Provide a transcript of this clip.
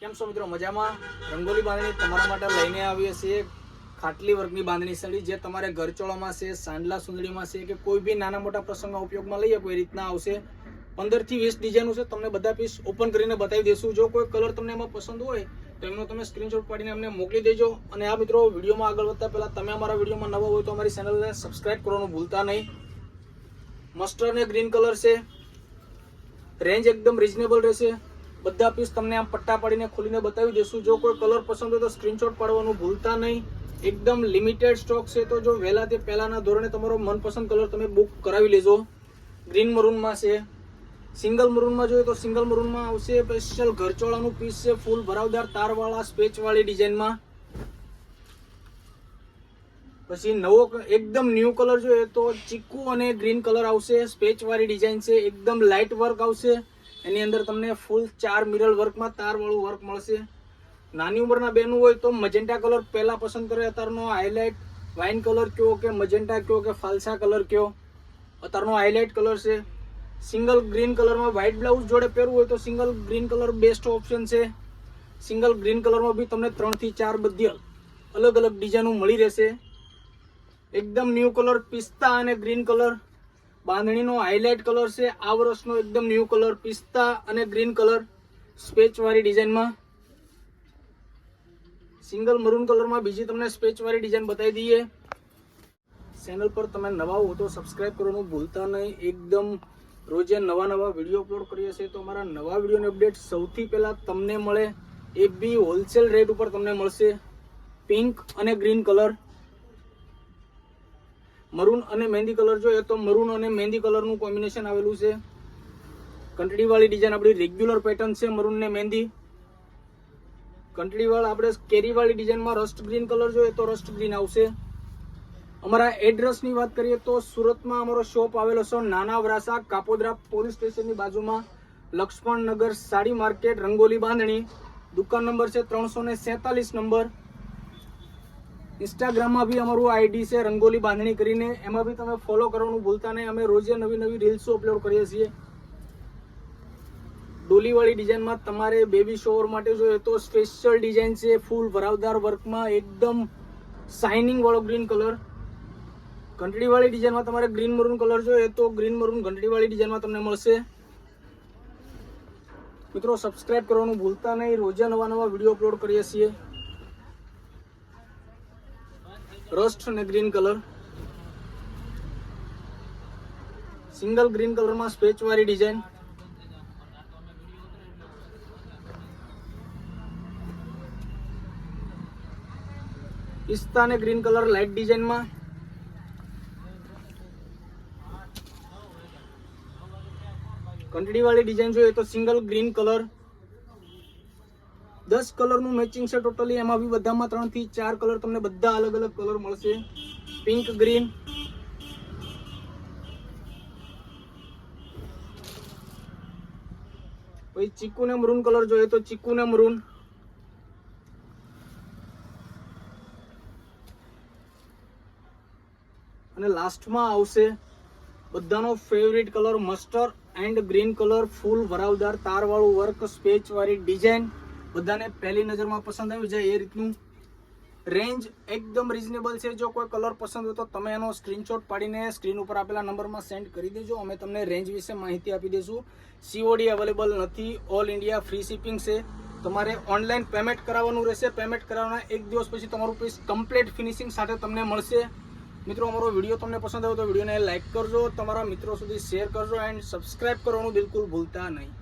કેમ છો મિત્રો? મજામાં? રંગોલી બાંધણી તમારા માટે લઈને આવીએ છીએ. ખાટલી વર્ગની બાંધણી સાડી જે તમારે ઘરચોળામાં છે, સાંડલા સુંદડીમાં છે કે કોઈ બી નાના મોટા પ્રસંગમાં ઉપયોગમાં લઈએ કોઈ રીતના આવશે. પંદરથી વીસ ડિઝાઇનો છે. તમને બધા પીસ ઓપન કરીને બતાવી દઈશું. જો કોઈ કલર તમને એમાં પસંદ હોય, તો એમનો તમે સ્ક્રીનશોટ પાડીને અમને મોકલી દેજો. અને આ મિત્રો વિડીયોમાં આગળ વધતા પહેલાં તમે અમારા વિડીયોમાં નવા હોય તો અમારી ચેનલને સબસ્ક્રાઇબ કરવાનું ભૂલતા નહીં. મસ્ટર્ડ અને ગ્રીન કલર છે. રેન્જ એકદમ રિઝનેબલ રહેશે. બધા પીસ તમને આમ પટ્ટા પાડીને ખોલીને બતાવી દઈશું. જો કોઈ કલર પસંદ હોય તો સ્ક્રીનશોટ પાડવાનું ભૂલતા નહીં. એકદમ લિમિટેડ સ્ટોક છે તો જો વહેલા તે પહેલાના ધોરણે તમારો મનપસંદ કલર તમે બુક કરાવી લેજો. ગ્રીન મરૂનમાં છે. સિંગલ મરૂનમાં જોઈએ તો સિંગલ મરૂનમાં આવશે. સ્પેશિયલ ઘરચોળાનું પીસ છે ફૂલ ભરાવદાર તારવાળા, સ્પેચવાળી ડિઝાઇનમાં. પછી નવો એકદમ ન્યૂ કલર જોઈએ તો ચીકુ અને ગ્રીન કલર આવશે. સ્પેચવાળી ડિઝાઇન છે, એકદમ લાઇટ વર્ક આવશે. એની અંદર તમને ફૂલ ચાર મિરર વર્કમાં તારવાળું વર્ક મળશે. નાની ઉંમરના બેનું હોય તો મજેન્ટા કલર પહેલા પસંદ કરે, અત્યારનો હાઇલાઇટ વાઇન કલર કયો કે મજેન્ટા કયો કે ફાલસા કલર કયો? અત્યારનો હાઇલાઇટ કલર છે. સિંગલ ગ્રીન કલરમાં વ્હાઇટ બ્લાઉઝ જોડે પહેરવું હોય તો single green colour best option છે. સિંગલ ગ્રીન કલરમાં બી તમને ત્રણથી ચાર બધી અલગ અલગ ડિઝાઇનો મળી રહેશે. એકદમ ન્યૂ કલર પિસ્તા અને ગ્રીન કલર બાંધણીનો હાઇલાઇટ કલર છે. આ વર્ષનો એકદમ ન્યૂ કલર પિસ્તા અને ગ્રીન કલર સ્પેચવાળી ડિઝાઇનમાં સિંગલ મરૂન કલરમાં બીજી તમને સ્પેચ વાળી ડિઝાઇન બતાવી દઈએ. ચેનલ પર તમે નવા હો તો સબસ્ક્રાઇબ કરવાનું ભૂલતા નહીં. એકદમ રોજે નવા નવા વીડિયો અપલોડ કરીએ છીએ તો અમારા નવા વિડીયોની અપડેટ સૌથી પહેલાં તમને મળે. એ બી હોલસેલ રેટ ઉપર તમને મળશે. પિંક અને ગ્રીન કલર મરૂન અને મહેંદી કલર જોઈએ તો મરૂન અને મહેંદી કલરનું કોમ્બિનેશન આવેલું છે. કંટડીવાળી ડિઝાઇન આપણી રેગ્યુલર પેટર્ન છે મરૂન ને મહેંદી. કંટડીવાળ આપણે કેરીવાળી ડિઝાઇનમાં રસ્ટ ગ્રીન કલર જોઈએ તો રસ્ટ ગ્રીન આવશે. અમારા એડ્રેસની વાત કરીએ તો સુરતમાં અમારો શોપ આવેલો છે નાના વરાસા કાપોદ્રા પોલીસ સ્ટેશનની બાજુમાં. લક્ષ્મણનગર સાડી માર્કેટ રંગોલી બાંધણી. દુકાન નંબર છે ત્રણસો ને સેતાલીસ નંબર. ઇન્સ્ટાગ્રામમાં બી અમારું આઈડી છે, રંગોલી બાંધણી કરીને. એમાં બી તમે ફોલો કરવાનું ભૂલતા નહીં. અમે રોજે નવી નવી રીલ્સો અપલોડ કરીએ છીએ. ડોલીવાળી ડિઝાઇનમાં તમારે બેબી શોવર માટે જોઈએ તો સ્પેશિયલ ડિઝાઇન છે, ફૂલ ભરાવદાર વર્કમાં એકદમ શાઇનિંગ વાળો ગ્રીન કલર ઘંટડીવાળી ડિઝાઇનમાં તમારે ગ્રીન મરૂન કલર જોઈએ તો ગ્રીન મરૂન ઘંટડીવાળી ડિઝાઇનમાં તમને મળશે. મિત્રો સબસ્ક્રાઇબ કરવાનું ભૂલતા નહીં. રોજે નવા નવા વીડિયો અપલોડ કરીએ છીએ. રસ્ટ અને ગ્રીન કલર સિંગલ ગ્રીન કલરમાં સ્પેચ વાળી ડિઝાઇન પિસ્તા અને ગ્રીન કલર લાઇટ ડિઝાઇનમાં કંટડી વાળી ડિઝાઇન જોઈએ તો સિંગલ ગ્રીન કલર દસ કલરનું મેચિંગ છે ટોટલી એમાં બી બધામાં ત્રણથી ચાર કલર તમને બધા અલગ અલગ કલર મળશે. પિંક ગ્રીન પછી ચીકુ ને મરૂન કલર જોઈએ તો ચીકુ ને મરૂન અને લાસ્ટમાં આવશે બધાનો favourite colour mustard and green colour ફૂલ ભરાવદાર તારવાળું વર્ક સ્પેચવાળી ડિઝાઇન બધાને પહેલી નજરમાં પસંદ આવી જાય એ રીતનું રેન્જ એકદમ રિઝનેબલ છે. જો કોઈ કલર પસંદ હોય તો તમે એનો સ્ક્રીનશોટ પાડીને સ્ક્રીન ઉપર આપેલા નંબરમાં સેન્ડ કરી દેજો. અમે તમને રેન્જ વિશે માહિતી આપી દઈશું. સીઓડી અવેલેબલ નથી. ઓલ ઇન્ડિયા ફ્રી શિપિંગ છે. તમારે ઓનલાઈન પેમેન્ટ કરાવવાનું રહેશે. પેમેન્ટ કરાવવાના એક દિવસ પછી તમારું પીસ કમ્પ્લીટ ફિનિશિંગ સાથે તમને મળશે. મિત્રો, અમારો વીડિયો તમને પસંદ આવ્યો તો વિડીયોને લાઇક કરજો. તમારા મિત્રો સુધી શેર કરજો એન્ડ સબસ્ક્રાઇબ કરવાનું બિલકુલ ભૂલતા નહીં.